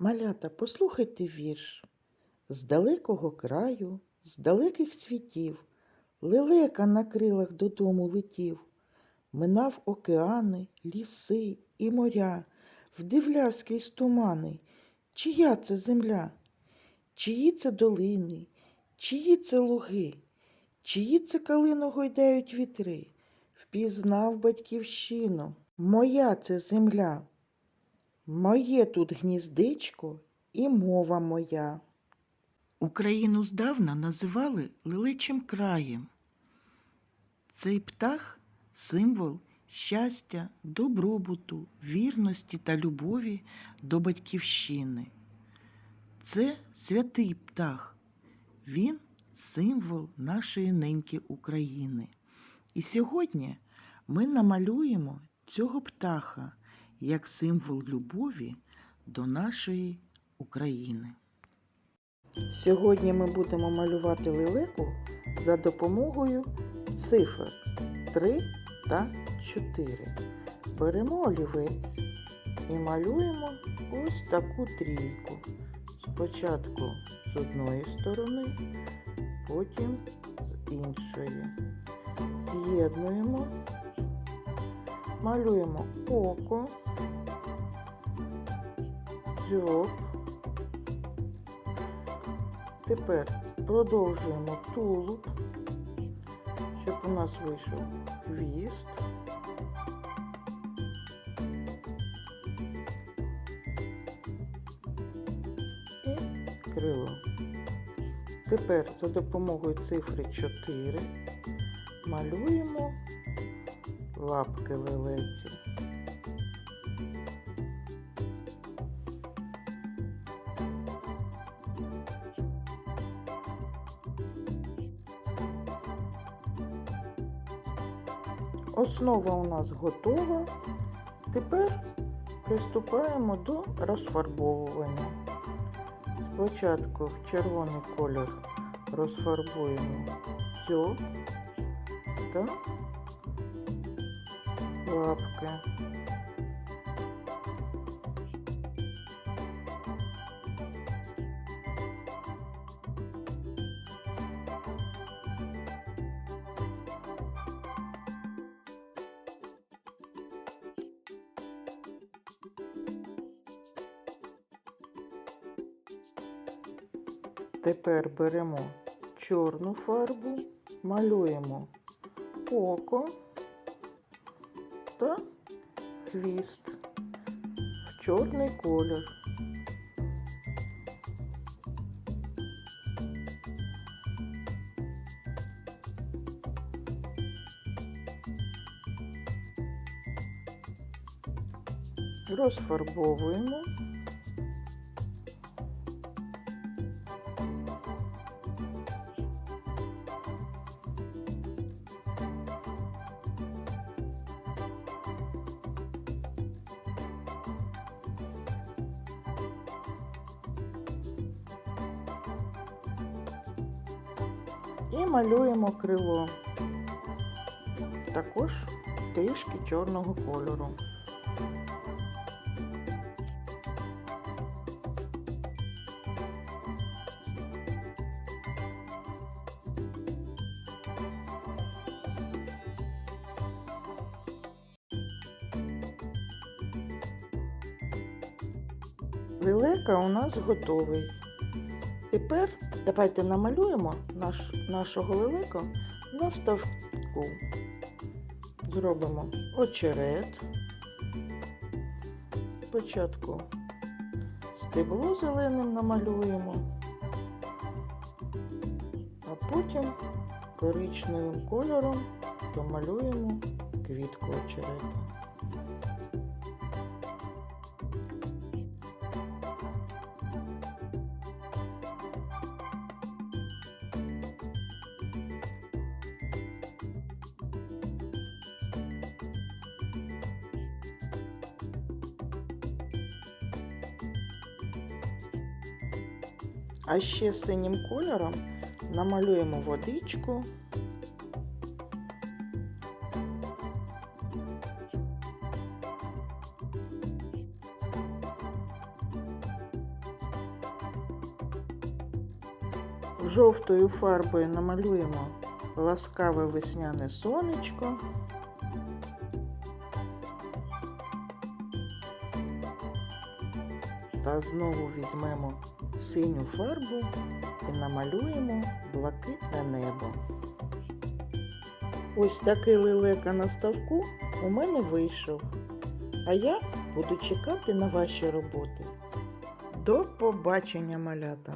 Малята, послухайте вірш. З далекого краю, з далеких світів, лелека на крилах додому летів, минав океани, ліси і моря, вдивляв скрізь тумани, чия це земля, чиї це долини, чиї це луги, чиї це калину гойдають вітри, впізнав батьківщину, моя це земля. Моє тут гніздечко і мова моя. Україну здавна називали лелечим краєм. Цей птах символ щастя, добробуту, вірності та любові до батьківщини. Це святий птах. Він символ нашої неньки України. І сьогодні ми намалюємо цього птаха як символ любові до нашої України. Сьогодні ми будемо малювати лелеку за допомогою цифр 3 та 4. Беремо олівець і малюємо ось таку трійку. Спочатку з одної сторони, потім з іншої. З'єднуємо, малюємо око, дзьоб. Тепер продовжуємо тулуб, щоб у нас вийшов хвіст. І крило. Тепер за допомогою цифри 4 малюємо лапки лелеці. Основа у нас готова. Тепер приступаємо до розфарбовування. Спочатку в червоний колір розфарбуємо дзьоб та лапки. Тепер беремо чорну фарбу, малюємо око та хвіст в чорний колір. Розфарбовуємо. І малюємо крило. Також трішки чорного кольору. Лелека у нас готовий. Тепер давайте намалюємо наш, нашого лелека на ставку. Зробимо очерет. Спочатку стебло зеленим намалюємо, а потім коричневим кольором домалюємо квітку очерета. А ще синім кольором намалюємо водичку. Жовтою фарбою намалюємо ласкаве весняне сонечко. Та знову візьмемо синю фарбу і намалюємо блакитне небо. Ось такий лелека на ставку у мене вийшов. А я буду чекати на ваші роботи. До побачення, малята!